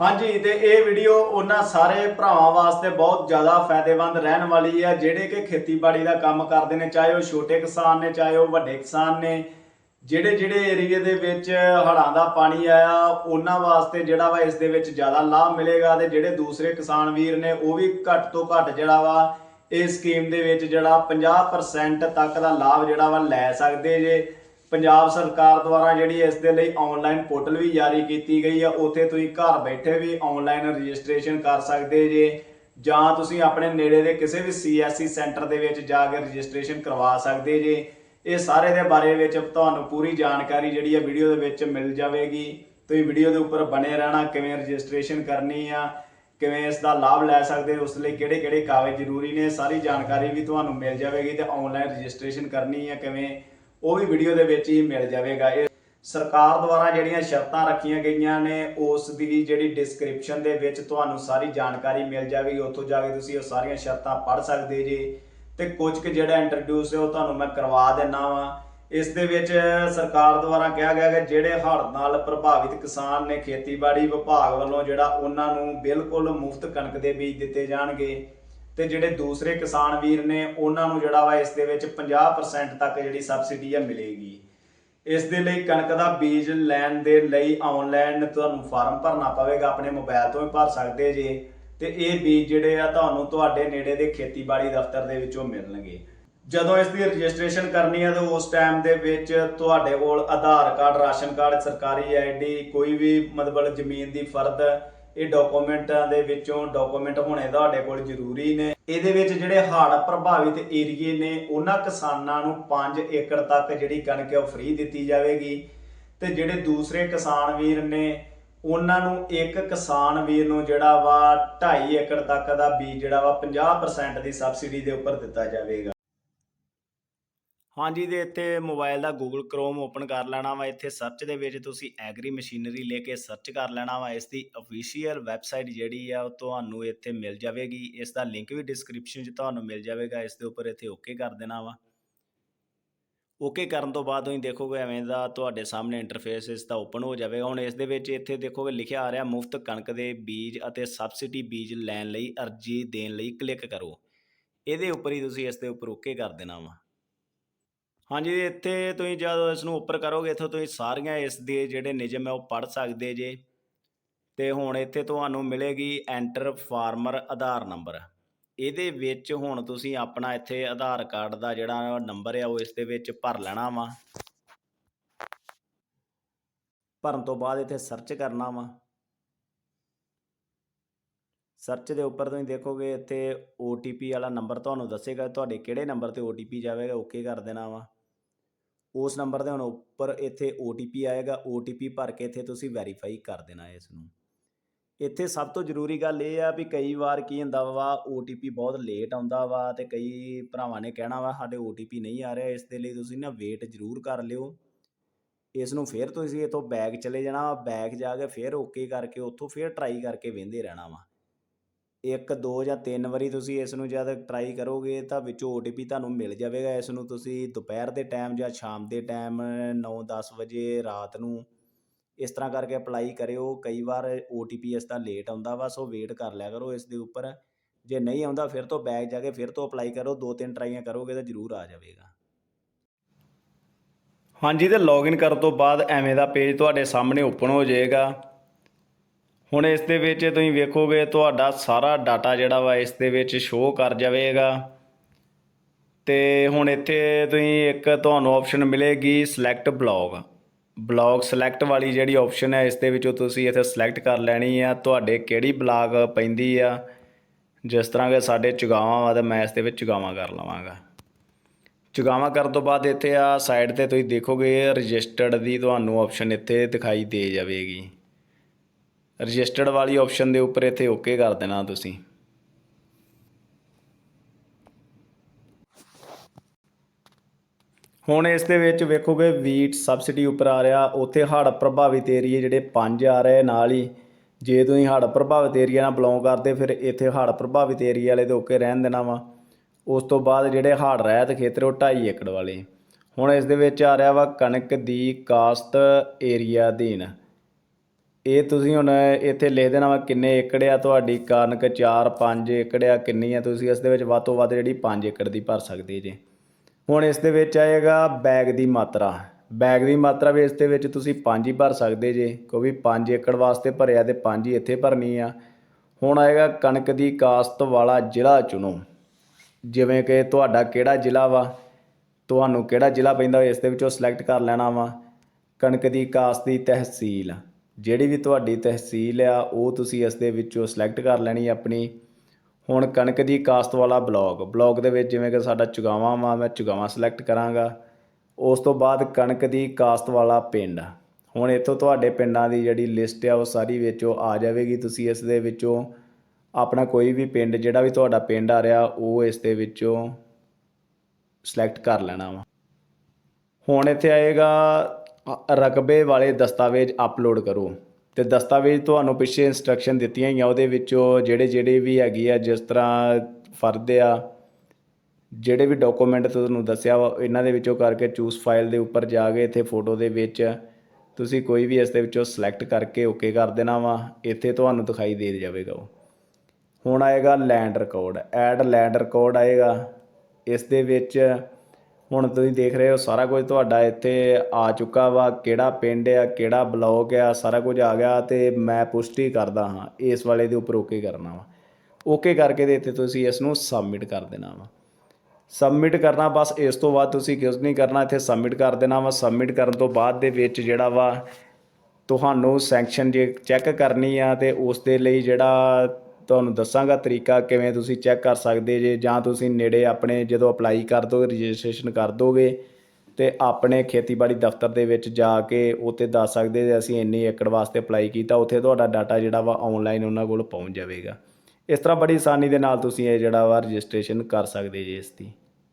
ਹਾਂਜੀ, ਤੇ ਇਹ ਵੀਡੀਓ ਉਹਨਾਂ ਸਾਰੇ ਭਰਾਵਾਂ ਵਾਸਤੇ ਬਹੁਤ ਜ਼ਿਆਦਾ ਫਾਇਦੇਮੰਦ ਰਹਿਣ ਵਾਲੀ ਹੈ, ਜਿਹੜੇ ਕਿ ਖੇਤੀਬਾੜੀ ਦਾ ਕੰਮ ਕਰਦੇ ਨੇ, ਚਾਹੇ ਉਹ ਛੋਟੇ ਕਿਸਾਨ ਨੇ, ਚਾਹੇ ਉਹ ਵੱਡੇ ਕਿਸਾਨ ਨੇ। ਜਿਹੜੇ ਜਿਹੜੇ ਏਰੀਏ ਦੇ ਵਿੱਚ ਹੜ੍ਹਾਂ ਦਾ ਪਾਣੀ ਆਇਆ, ਉਹਨਾਂ ਵਾਸਤੇ ਜਿਹੜਾ ਵਾ ਇਸ ਦੇ ਵਿੱਚ ਜ਼ਿਆਦਾ ਲਾਭ ਮਿਲੇਗਾ ਤੇ ਜਿਹੜੇ ਦੂਸਰੇ ਕਿਸਾਨ ਵੀਰ ਨੇ, ਉਹ ਵੀ ਘੱਟ ਤੋਂ ਘੱਟ ਜਿਹੜਾ ਵਾ ਇਸ ਸਕੀਮ ਦੇ ਵਿੱਚ ਜਿਹੜਾ 50% ਤੱਕ ਦਾ ਲਾਭ ਜਿਹੜਾ ਵਾ ਲੈ ਸਕਦੇ ਜੇ। ਪੰਜਾਬ ਸਰਕਾਰ ਦੁਆਰਾ ਜਿਹੜੀ ਇਸ ਦੇ ਲਈ ਆਨਲਾਈਨ ਪੋਰਟਲ ਵੀ ਜਾਰੀ ਕੀਤੀ ਗਈ ਆ, ਉੱਥੇ ਤੁਸੀਂ ਘਰ ਬੈਠੇ ਵੀ ਆਨਲਾਈਨ ਰਜਿਸਟ੍ਰੇਸ਼ਨ ਕਰ ਸਕਦੇ ਜੇ, ਜਾਂ ਤੁਸੀਂ ਆਪਣੇ ਨੇੜੇ ਦੇ ਕਿਸੇ ਵੀ ਸੀਐਸਸੀ ਸੈਂਟਰ ਦੇ ਵਿੱਚ ਜਾ ਕੇ ਰਜਿਸਟ੍ਰੇਸ਼ਨ ਕਰਵਾ ਸਕਦੇ ਜੇ। ਇਹ ਸਾਰੇ ਦੇ ਬਾਰੇ ਵਿੱਚ ਤੁਹਾਨੂੰ ਪੂਰੀ ਜਾਣਕਾਰੀ ਜਿਹੜੀ ਹੈ ਵੀਡੀਓ ਦੇ ਵਿੱਚ ਮਿਲ ਜਾਵੇਗੀ। ਤੁਸੀਂ ਵੀਡੀਓ ਦੇ ਉੱਪਰ ਬਣੇ ਰਹਿਣਾ, ਕਿਵੇਂ ਰਜਿਸਟ੍ਰੇਸ਼ਨ ਕਰਨੀ ਆ, ਕਿਵੇਂ ਇਸ ਦਾ ਲਾਭ ਲੈ ਸਕਦੇ ਉਸ ਲਈ ਕਿਹੜੇ ਕਿਹੜੇ ਕਾਗਜ਼ ਜ਼ਰੂਰੀ ਨੇ, ਸਾਰੀ ਜਾਣਕਾਰੀ ਵੀ ਤੁਹਾਨੂੰ ਮਿਲ ਜਾਵੇਗੀ ਤੇ ਆਨਲਾਈਨ ਰਜਿਸਟ੍ਰੇਸ਼ਨ ਕਰਨੀ ਹੈ ਕਿਵੇਂ ਉਹ ਵੀ ਵੀਡੀਓ ਦੇ ਵਿੱਚ ਹੀ ਮਿਲ ਜਾਵੇਗਾ। ਇਹ ਸਰਕਾਰ ਦੁਆਰਾ ਜਿਹੜੀਆਂ ਸ਼ਰਤਾਂ ਰੱਖੀਆਂ ਗਈਆਂ ਨੇ, ਉਸ ਦੀ ਜਿਹੜੀ ਡਿਸਕ੍ਰਿਪਸ਼ਨ ਦੇ ਵਿੱਚ ਤੁਹਾਨੂੰ ਸਾਰੀ ਜਾਣਕਾਰੀ ਮਿਲ ਜਾਵੇਗੀ। ਉੱਥੋਂ ਜਾ ਕੇ ਤੁਸੀਂ ਉਹ ਸਾਰੀਆਂ ਸ਼ਰਤਾਂ ਪੜ੍ਹ ਸਕਦੇ ਜੀ। ਤੇ ਕੁਝ ਕੁ ਜਿਹੜਾ ਇੰਟਰੋਡਿਊਸ ਹੈ ਉਹ ਤੁਹਾਨੂੰ ਮੈਂ ਕਰਵਾ ਦੇਣਾ ਵਾਂ। ਇਸ ਦੇ ਵਿੱਚ ਸਰਕਾਰ ਦੁਆਰਾ ਕਿਹਾ ਗਿਆ ਕਿ ਜਿਹੜੇ ਹੜ੍ਹ ਨਾਲ ਪ੍ਰਭਾਵਿਤ ਕਿਸਾਨ ਨੇ ਖੇਤੀਬਾੜੀ ਵਿਭਾਗ ਵੱਲੋਂ ਜਿਹੜਾ ਉਹਨਾਂ ਨੂੰ ਬਿਲਕੁਲ ਮੁਫਤ ਕਣਕ ਦੇ ਬੀਜ ਦਿੱਤੇ ਜਾਣਗੇ। ਤੇ ਜਿਹੜੇ ਦੂਸਰੇ ਕਿਸਾਨ ਵੀਰ ਨੇ, ਉਹਨਾਂ ਨੂੰ ਜਿਹੜਾ ਵਾ ਇਸ ਦੇ ਵਿੱਚ 50% ਤੱਕ ਜਿਹੜੀ ਸਬਸਿਡੀ ਆ ਮਿਲੇਗੀ। ਇਸ ਦੇ ਲਈ ਕਣਕ ਦਾ ਬੀਜ ਲੈਣ ਦੇ ਲਈ ਆਨਲਾਈਨ ਤੁਹਾਨੂੰ ਫਾਰਮ ਭਰਨਾ ਪਵੇਗਾ, ਆਪਣੇ ਮੋਬਾਈਲ ਤੋਂ ਹੀ ਭਰ ਸਕਦੇ ਜੇ। ਤੇ ਇਹ ਬੀਜ ਜਿਹੜੇ ਆ ਤੁਹਾਨੂੰ ਤੁਹਾਡੇ ਨੇੜੇ ਦੇ ਖੇਤੀਬਾੜੀ ਦਫ਼ਤਰ ਦੇ ਵਿੱਚੋਂ ਮਿਲਣਗੇ। ਜਦੋਂ ਇਸ ਦੀ ਰਜਿਸਟ੍ਰੇਸ਼ਨ ਕਰਨੀ ਹੈ ਤਾਂ ਉਸ ਟਾਈਮ ਦੇ ਵਿੱਚ ਤੁਹਾਡੇ ਕੋਲ ਆਧਾਰ ਕਾਰਡ, ਰਾਸ਼ਨ ਕਾਰਡ, ਸਰਕਾਰੀ ਆਈਡੀ ਕੋਈ ਵੀ ਮਤਲਬ ਜ਼ਮੀਨ ਦੀ ਫਰਦ ਇਹ ਡਾਕੂਮੈਂਟਾਂ ਦੇ ਵਿੱਚੋਂ ਡਾਕੂਮੈਂਟ ਹੋਣੇ ਤੁਹਾਡੇ ਕੋਲ ਜ਼ਰੂਰੀ ਨੇ। ਇਹਦੇ ਵਿੱਚ ਜਿਹੜੇ ਹੜ੍ਹ ਪ੍ਰਭਾਵਿਤ ਏਰੀਏ ਨੇ, ਉਹਨਾਂ ਕਿਸਾਨਾਂ ਨੂੰ 5 ਏਕੜ ਤੱਕ ਜਿਹੜੀ ਕਣਕ ਉਹ ਫ੍ਰੀ ਦਿੱਤੀ ਜਾਵੇਗੀ। ਤੇ ਜਿਹੜੇ ਦੂਸਰੇ ਕਿਸਾਨ ਵੀਰ ਨੇ, ਉਹਨਾਂ ਨੂੰ ਇੱਕ ਕਿਸਾਨ ਵੀਰ ਨੂੰ ਜਿਹੜਾ ਵਾ 2.5 ਏਕੜ ਤੱਕ ਦਾ ਬੀਜ ਜਿਹੜਾ ਵਾ 50% ਦੀ ਸਬਸਿਡੀ ਦੇ ਉੱਪਰ ਦਿੱਤਾ ਜਾਵੇਗਾ। ਹਾਂਜੀ ਦੇ ਇੱਥੇ ਮੋਬਾਈਲ ਦਾ ਗੂਗਲ ਕ੍ਰੋਮ ਓਪਨ ਕਰ ਲੈਣਾ ਵਾ। ਇੱਥੇ ਸਰਚ ਦੇ ਵਿੱਚ ਤੁਸੀਂ ਐਗਰੀ ਮਸ਼ੀਨਰੀ ਲੈ ਕੇ ਸਰਚ ਕਰ ਲੈਣਾ ਵਾ। ਇਸ ਦੀ ਅਫੀਸ਼ੀਅਲ ਵੈਬਸਾਈਟ ਜਿਹੜੀ ਆ, ਉਹ ਤੁਹਾਨੂੰ ਇੱਥੇ ਮਿਲ ਜਾਵੇਗੀ। ਇਸ ਦਾ ਲਿੰਕ ਵੀ ਡਿਸਕ੍ਰਿਪਸ਼ਨ 'ਚ ਤੁਹਾਨੂੰ ਮਿਲ ਜਾਵੇਗਾ। ਇਸ ਦੇ ਉੱਪਰ ਇੱਥੇ ਓਕੇ ਕਰ ਦੇਣਾ ਵਾ। ਓਕੇ ਕਰਨ ਤੋਂ ਬਾਅਦ ਤੁਸੀਂ ਦੇਖੋਗੇ ਐਵੇਂ ਦਾ ਤੁਹਾਡੇ ਸਾਹਮਣੇ ਇੰਟਰਫੇਸ ਇਸ ਦਾ ਓਪਨ ਹੋ ਜਾਵੇਗਾ। ਹੁਣ ਇਸ ਦੇ ਵਿੱਚ ਇੱਥੇ ਦੇਖੋਗੇ ਲਿਖਿਆ ਆ ਰਿਹਾ, ਮੁਫਤ ਕਣਕ ਦੇ ਬੀਜ ਅਤੇ ਸਬਸਿਡੀ ਬੀਜ ਲੈਣ ਲਈ ਅਰਜ਼ੀ ਦੇਣ ਲਈ ਕਲਿੱਕ ਕਰੋ। ਇਹਦੇ ਉੱਪਰ ਹੀ ਤੁਸੀਂ ਇਸ ਦੇ ਉੱਪਰ ਓਕੇ ਕਰ ਦੇਣਾ ਵਾ। ਹਾਂਜੀ, ਇੱਥੇ ਤੁਸੀਂ ਜਦੋਂ ਇਸ ਨੂੰ ਉੱਪਰ ਕਰੋਗੇ, ਇੱਥੋਂ ਤੁਸੀਂ ਸਾਰੀਆਂ ਇਸ ਦੇ ਜਿਹੜੇ ਨਿਯਮ ਹੈ, ਉਹ ਪੜ੍ਹ ਸਕਦੇ ਜੇ। ਤੇ ਹੁਣ ਇੱਥੇ ਤੁਹਾਨੂੰ ਮਿਲੇਗੀ ਐਂਟਰ ਫਾਰਮਰ ਆਧਾਰ ਨੰਬਰ ਇਹਦੇ ਵਿੱਚ ਹੁਣ ਤੁਸੀਂ ਆਪਣਾ ਇੱਥੇ ਆਧਾਰ ਕਾਰਡ ਦਾ ਜਿਹੜਾ ਨੰਬਰ ਆ, ਉਹ ਇਸ ਦੇ ਵਿੱਚ ਭਰ ਲੈਣਾ ਵਾ। ਭਰਨ ਤੋਂ ਬਾਅਦ ਇੱਥੇ ਸਰਚ ਕਰਨਾ ਵਾ। ਸਰਚ ਦੇ ਉੱਪਰ ਤੁਸੀਂ ਦੇਖੋਗੇ ਇੱਥੇ OTP ਵਾਲਾ ਨੰਬਰ ਤੁਹਾਨੂੰ ਦੱਸੇਗਾ, ਤੁਹਾਡੇ ਕਿਹੜੇ ਨੰਬਰ ਤੇ OTP ਜਾਵੇਗਾ ਓਕੇ ਕਰ ਦੇਣਾ ਵਾ। ਉਸ ਨੰਬਰ ਦੇ ਹੁਣ ਉੱਪਰ ਇੱਥੇ OTP ਆਏਗਾ OTP ਭਰ ਕੇ ਇੱਥੇ ਤੁਸੀਂ ਵੈਰੀਫਾਈ ਕਰ ਦੇਣਾ ਇਸ ਨੂੰ ਇੱਥੇ ਸਭ ਤੋਂ ਜ਼ਰੂਰੀ ਗੱਲ ਇਹ ਆ ਵੀ ਕਈ ਵਾਰ ਕੀ ਹੁੰਦਾ ਵਾ OTP ਬਹੁਤ ਲੇਟ ਆਉਂਦਾ ਵਾ ਤੇ ਕਈ ਭਰਾਵਾਂ ਨੇ ਕਹਿਣਾ ਵਾ, ਸਾਡੇ OTP ਨਹੀਂ ਆ ਰਿਹਾ, ਇਸ ਦੇ ਲਈ ਤੁਸੀਂ ਨਾ ਵੇਟ ਜ਼ਰੂਰ ਕਰ ਲਿਓ। ਇਸ ਨੂੰ ਫਿਰ ਤੁਸੀਂ ਇੱਥੋਂ ਬੈਕ ਚਲੇ ਜਾਣਾ ਬੈਕ ਜਾ ਕੇ ਫਿਰ ਓਕੇ ਕਰਕੇ ਉੱਥੋਂ ਫਿਰ ਟਰਾਈ ਕਰਕੇ ਵੇਂਦੇ ਰਹਿਣਾ ਵਾ। ਇੱਕ, ਦੋ ਜਾਂ ਤਿੰਨ ਵਾਰੀ ਤੁਸੀਂ ਇਸ ਨੂੰ ਜਦ ਟਰਾਈ ਕਰੋਗੇ ਤਾਂ ਵਿੱਚੋਂ ਓ ਟੀ ਪੀ ਤੁਹਾਨੂੰ ਮਿਲ ਜਾਵੇਗਾ। ਇਸ ਨੂੰ ਤੁਸੀਂ ਦੁਪਹਿਰ ਦੇ ਟਾਈਮ ਜਾਂ ਸ਼ਾਮ ਦੇ ਟਾਈਮ ਨੌ, ਦਸ ਵਜੇ ਰਾਤ ਨੂੰ ਇਸ ਤਰ੍ਹਾਂ ਕਰਕੇ ਅਪਲਾਈ ਕਰਿਓ। ਕਈ ਵਾਰ ਓ ਟੀ ਪੀ ਇਸ ਦਾ ਲੇਟ ਆਉਂਦਾ ਵਾ, ਸੋ ਵੇਟ ਕਰ ਲਿਆ ਕਰੋ ਇਸ ਦੇ ਉੱਪਰ। ਜੇ ਨਹੀਂ ਆਉਂਦਾ, ਫਿਰ ਤੋਂ ਬੈਕ ਜਾ ਕੇ ਫਿਰ ਤੋਂ ਅਪਲਾਈ ਕਰੋ। ਦੋ ਤਿੰਨ ਟਰਾਈਆਂ ਕਰੋਗੇ ਤਾਂ ਜ਼ਰੂਰ ਆ ਜਾਵੇਗਾ। ਹਾਂਜੀ, ਤੇ ਲੌਗਇਨ ਕਰਨ ਤੋਂ ਬਾਅਦ ਐਵੇਂ ਦਾ ਪੇਜ ਤੁਹਾਡੇ ਸਾਹਮਣੇ ਓਪਨ ਹੋ ਜਾਏਗਾ। ਹੁਣ ਇਸ ਦੇ ਵਿੱਚ ਤੁਸੀਂ ਵੇਖੋਗੇ ਤੁਹਾਡਾ ਸਾਰਾ ਡਾਟਾ ਜਿਹੜਾ ਵਾ ਇਸ ਦੇ ਵਿੱਚ ਸ਼ੋਅ ਕਰ ਜਾਵੇਗਾ। ਤੇ ਹੁਣ ਇੱਥੇ ਤੁਸੀਂ ਇੱਕ ਤੁਹਾਨੂੰ ਆਪਸ਼ਨ ਮਿਲੇਗੀ ਸਿਲੈਕਟ ਬਲੌਗ ਬਲੌਗ ਸਿਲੈਕਟ ਵਾਲੀ ਜਿਹੜੀ ਆਪਸ਼ਨ ਹੈ, ਇਸ ਦੇ ਵਿੱਚੋਂ ਤੁਸੀਂ ਇੱਥੇ ਸਿਲੈਕਟ ਕਰ ਲੈਣੀ ਆ। ਤੁਹਾਡੇ ਕਿਹੜੀ ਬਲਾਗ ਪੈਂਦੀ ਆ, ਜਿਸ ਤਰ੍ਹਾਂ ਕਿ ਸਾਡੇ ਚੁਗਾਵਾਂ ਵਾ ਤਾਂ ਮੈਂ ਇਸ ਦੇ ਵਿੱਚ ਚੁਗਾਵਾਂ ਕਰ ਲਵਾਂਗਾ। ਚੁਗਾਵਾਂ ਕਰਨ ਤੋਂ ਬਾਅਦ ਇੱਥੇ ਆ ਸਾਈਡ ਤੇ ਤੁਸੀਂ ਦੇਖੋਗੇ ਰਜਿਸਟਰਡ ਦੀ ਤੁਹਾਨੂੰ ਆਪਸ਼ਨ ਇੱਥੇ ਦਿਖਾਈ ਦੇ ਜਾਵੇਗੀ। ਰਜਿਸਟਰਡ ਵਾਲੀ ਆਪਸ਼ਨ ਦੇ ਉੱਪਰ ਇੱਥੇ ਓਕੇ ਕਰ ਦੇਣਾ ਤੁਸੀਂ। ਹੁਣ ਇਸ ਦੇ ਵਿੱਚ ਵੇਖੋਗੇ ਵੀਟ ਸਬਸਿਡੀ ਉੱਪਰ ਆ ਰਿਹਾ, ਉੱਥੇ ਹੜ੍ਹ ਪ੍ਰਭਾਵਿਤ ਏਰੀਏ ਜਿਹੜੇ ਪੰਜ ਆ ਰਹੇ ਨਾਲ ਹੀ। ਜੇ ਤੁਸੀਂ ਹੜ੍ਹ ਪ੍ਰਭਾਵਿਤ ਏਰੀਆ ਨਾਲ ਬਿਲੋਂਗ ਕਰਦੇ, ਫਿਰ ਇੱਥੇ ਹੜ੍ਹ ਪ੍ਰਭਾਵਿਤ ਏਰੀਆ ਵਾਲੇ ਤੇ ਓਕੇ ਰਹਿਣ ਦੇਣਾ ਵਾ। ਉਸ ਤੋਂ ਬਾਅਦ ਜਿਹੜੇ ਹੜ੍ਹ ਰਹਿਤ ਖੇਤਰ ਉਹ 2.5 ਏਕੜ ਵਾਲੇ। ਹੁਣ ਇਸ ਦੇ ਵਿੱਚ ਆ ਰਿਹਾ ਵਾ ਕਣਕ ਦੀ ਕਾਸਤ ਏਰੀਆ ਅਧੀਨ। ਇਹ ਤੁਸੀਂ ਹੁਣ ਇੱਥੇ ਲਿਖ ਦੇਣਾ ਵਾ ਕਿੰਨੇ ਏਕੜ ਆ, ਤੁਹਾਡੀ ਕਣਕ 4 5 ਏਕੜ ਆ, ਕਿੰਨੀ ਆ, ਤੁਸੀਂ ਇਸ ਦੇ ਵਿੱਚ ਵੱਧ ਤੋਂ ਵੱਧ ਜਿਹੜੀ 5 ਏਕੜ ਦੀ ਭਰ ਸਕਦੇ ਜੇ। ਹੁਣ ਇਸ ਦੇ ਵਿੱਚ ਆਏਗਾ ਬੈਗ ਦੀ ਮਾਤਰਾ। ਬੈਗ ਦੀ ਮਾਤਰਾ ਵੀ ਇਸ ਦੇ ਵਿੱਚ ਤੁਸੀਂ 5 ਹੀ ਭਰ ਸਕਦੇ ਜੇ, ਕਿਉਂਕਿ 5 ਏਕੜ ਵਾਸਤੇ ਭਰਿਆ ਤੇ 5 ਹੀ ਇੱਥੇ ਭਰਨੀ ਆ। ਹੁਣ ਆਏਗਾ ਕਣਕ ਦੀ ਕਾਸ਼ਤ ਵਾਲਾ ਜ਼ਿਲ੍ਹਾ ਚੁਣੋ। ਜਿਵੇਂ ਕਿ ਤੁਹਾਡਾ ਕਿਹੜਾ ਜ਼ਿਲ੍ਹਾ ਵਾ, ਤੁਹਾਨੂੰ ਕਿਹੜਾ ਜ਼ਿਲ੍ਹਾ ਪੈਂਦਾ, ਇਸ ਦੇ ਵਿੱਚੋਂ ਸਿਲੈਕਟ ਕਰ ਲੈਣਾ ਵਾ। ਕਣਕ ਦੀ ਕਾਸ਼ਤ ਦੀ ਤਹਿਸੀਲ। ਜਿਹੜੀ ਵੀ ਤੁਹਾਡੀ ਤਹਿਸੀਲ ਆ, ਉਹ ਤੁਸੀਂ ਇਸ ਦੇ ਵਿੱਚੋਂ ਸਿਲੈਕਟ ਕਰ ਲੈਣੀ ਆਪਣੀ। ਹੁਣ ਕਣਕ ਦੀ ਕਾਸ਼ਤ ਵਾਲਾ ਬਲੌਕ ਬਲੌਕ ਦੇ ਵਿੱਚ ਜਿਵੇਂ ਕਿ ਸਾਡਾ ਚੁਗਾਵਾਂ ਵਾ, ਮੈਂ ਚੁਗਾਵਾਂ ਸਿਲੈਕਟ ਕਰਾਂਗਾ। ਉਸ ਤੋਂ ਬਾਅਦ ਕਣਕ ਦੀ ਕਾਸ਼ਤ ਵਾਲਾ ਪਿੰਡ। ਹੁਣ ਇੱਥੋਂ ਤੁਹਾਡੇ ਪਿੰਡਾਂ ਦੀ ਜਿਹੜੀ ਲਿਸਟ ਆ, ਉਹ ਸਾਰੀ ਵਿੱਚੋਂ ਆ ਜਾਵੇਗੀ। ਤੁਸੀਂ ਇਸ ਦੇ ਵਿੱਚੋਂ ਆਪਣਾ ਕੋਈ ਵੀ ਪਿੰਡ, ਜਿਹੜਾ ਵੀ ਤੁਹਾਡਾ ਪਿੰਡ ਆ ਰਿਹਾ, ਉਹ ਇਸ ਦੇ ਵਿੱਚੋਂ ਸਿਲੈਕਟ ਕਰ ਲੈਣਾ ਵਾ। ਹੁਣ ਇੱਥੇ ਆਏਗਾ ਰਕਬੇ ਵਾਲੇ ਦਸਤਾਵੇਜ਼ ਅਪਲੋਡ ਕਰੋ। ਤੇ ਦਸਤਾਵੇਜ਼ ਤੁਹਾਨੂੰ ਪਿੱਛੇ ਇਨਸਟਰਕਸ਼ਨ ਦਿੱਤੀਆਂ ਗਈਆਂ, ਉਹਦੇ ਵਿੱਚੋਂ ਜਿਹੜੇ ਜਿਹੜੇ ਵੀ ਹੈਗੀ ਆ, ਜਿਸ ਤਰ੍ਹਾਂ ਫਰਦ ਆ, ਜਿਹੜੇ ਵੀ ਡਾਕੂਮੈਂਟ ਤੁਹਾਨੂੰ ਦੱਸਿਆ ਵਾ, ਇਹਨਾਂ ਦੇ ਵਿੱਚੋਂ ਕਰਕੇ ਚੂਜ਼ ਫਾਈਲ ਦੇ ਉੱਪਰ ਜਾ ਕੇ ਇੱਥੇ ਫੋਟੋ ਦੇ ਵਿੱਚ ਤੁਸੀਂ ਕੋਈ ਵੀ ਇਸ ਦੇ ਵਿੱਚੋਂ ਸਿਲੈਕਟ ਕਰਕੇ ਓਕੇ ਕਰ ਦੇਣਾ ਵਾ, ਇੱਥੇ ਤੁਹਾਨੂੰ ਦਿਖਾਈ ਦੇ ਜਾਵੇਗਾ ਉਹ। ਹੁਣ ਆਏਗਾ land record add land record ਆਏਗਾ। ਇਸ ਦੇ ਵਿੱਚ ਹੁਣ ਤੁਸੀਂ ਦੇਖ ਰਹੇ ਹੋ, ਸਾਰਾ ਕੁਝ ਤੁਹਾਡਾ ਇੱਥੇ ਆ ਚੁੱਕਾ ਵਾ, ਕਿਹੜਾ ਪਿੰਡ ਆ, ਕਿਹੜਾ ਬਲੌਕ ਆ, ਸਾਰਾ ਕੁਝ ਆ ਗਿਆ ਤੇ ਮੈਂ ਪੁਸ਼ਟੀ ਕਰਦਾ ਹਾਂ, ਇਸ ਵਾਲੇ ਦੇ ਉੱਪਰ ਓਕੇ ਕਰਨਾ ਵਾ। ਓਕੇ ਕਰਕੇ ਦੇ ਇੱਥੇ ਤੁਸੀਂ ਇਸ ਨੂੰ ਸਬਮਿਟ ਕਰ ਦੇਣਾ ਵਾ। ਸਬਮਿਟ ਕਰਨਾ, ਬਸ ਇਸ ਤੋਂ ਬਾਅਦ ਤੁਸੀਂ ਕੁਝ ਨਹੀਂ ਕਰਨਾ, ਇੱਥੇ ਸਬਮਿਟ ਕਰ ਦੇਣਾ ਵਾ। ਸਬਮਿਟ ਕਰਨ ਤੋਂ ਬਾਅਦ ਦੇ ਵਿੱਚ ਜਿਹੜਾ ਵਾ, ਤੁਹਾਨੂੰ ਸੈਂਕਸ਼ਨ ਜੇ ਚੈੱਕ ਕਰਨੀ ਆ ਤੇ ਉਸ ਦੇ ਲਈ ਜਿਹੜਾ ਤੁਹਾਨੂੰ ਦੱਸਾਂਗਾ ਤਰੀਕਾ ਕਿਵੇਂ ਤੁਸੀਂ ਚੈੱਕ ਕਰ ਸਕਦੇ ਜੇ ਜਾਂ ਤੁਸੀਂ ਨੇੜੇ ਆਪਣੇ ਜਦੋਂ ਅਪਲਾਈ ਕਰ ਦੋਗੇ, ਰਜਿਸਟ੍ਰੇਸ਼ਨ ਕਰ ਦੋਗੇ ਤੇ ਆਪਣੇ ਖੇਤੀਬਾੜੀ ਦਫ਼ਤਰ ਦੇ ਵਿੱਚ ਜਾ ਕੇ ਉੱਥੇ ਦੱਸ ਸਕਦੇ ਜੇ ਅਸੀਂ ਇੰਨੀ ਏਕੜ ਵਾਸਤੇ ਅਪਲਾਈ ਕੀਤਾ, ਉੱਥੇ ਤੁਹਾਡਾ ਡਾਟਾ ਜਿਹੜਾ ਵਾ ਆਨਲਾਈਨ ਉਹਨਾਂ ਕੋਲ ਪਹੁੰਚ ਜਾਵੇਗਾ। ਇਸ ਤਰ੍ਹਾਂ ਬੜੀ ਆਸਾਨੀ ਦੇ ਨਾਲ ਤੁਸੀਂ ਇਹ ਜਿਹੜਾ ਵਾ ਰਜਿਸਟ੍ਰੇਸ਼ਨ ਕਰ ਸਕਦੇ ਜੇ ਇਸ ਦੀ।